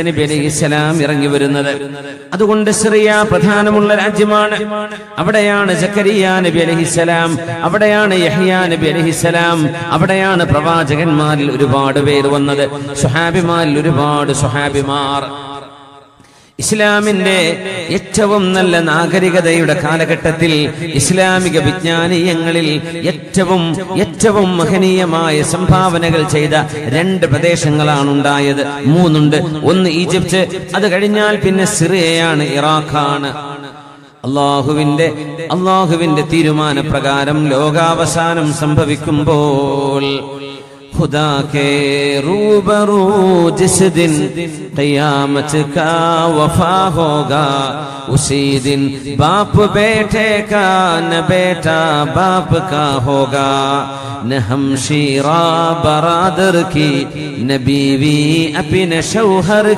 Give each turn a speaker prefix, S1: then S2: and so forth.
S1: നബി അലൈഹി ഇസ്ലാം ഇറങ്ങി വരുന്നത്. അതുകൊണ്ട് സിറിയ പ്രധാനമുള്ള രാജ്യമാണ്. അവിടെയാണ് ജക്കരിയ നബി അലഹിസലാം അവിടെയാണ് യഹ്യ നബി അലഹിസലാം അവിടെയാണ് പ്രവാചകന്മാരിൽ ഒരുപാട് പേര് വന്നത്. സുഹാബിമാരിൽ ഒരുപാട് സുഹാബിമാർ. ഇസ്ലാമിന്റെ ഏറ്റവും നല്ല നാഗരികതയുടെ കാലഘട്ടത്തിൽ ഇസ്ലാമിക വിജ്ഞാനീയങ്ങളിൽ ഏറ്റവും ഏറ്റവും മഹനീയമായ സംഭാവനകൾ ചെയ്ത രണ്ട് പ്രദേശങ്ങളാണ് ഉണ്ടായത് മൂന്നുണ്ട്. ഒന്ന് ഈജിപ്ത്. അത് കഴിഞ്ഞാൽ പിന്നെ സിറിയയാണ് ഇറാഖാണ്. അള്ളാഹുവിന്റെ അള്ളാഹുവിന്റെ തീരുമാനപ്രകാരം ലോകാവസാനം സംഭവിക്കുമ്പോൾ खुदा के रूबरू जिस दिन कयामत का वफा होगा उसी दिन बाप बेटे का न बेटा बाप का होगा न हम शीरा बरादर की न बीवी अपने शौहर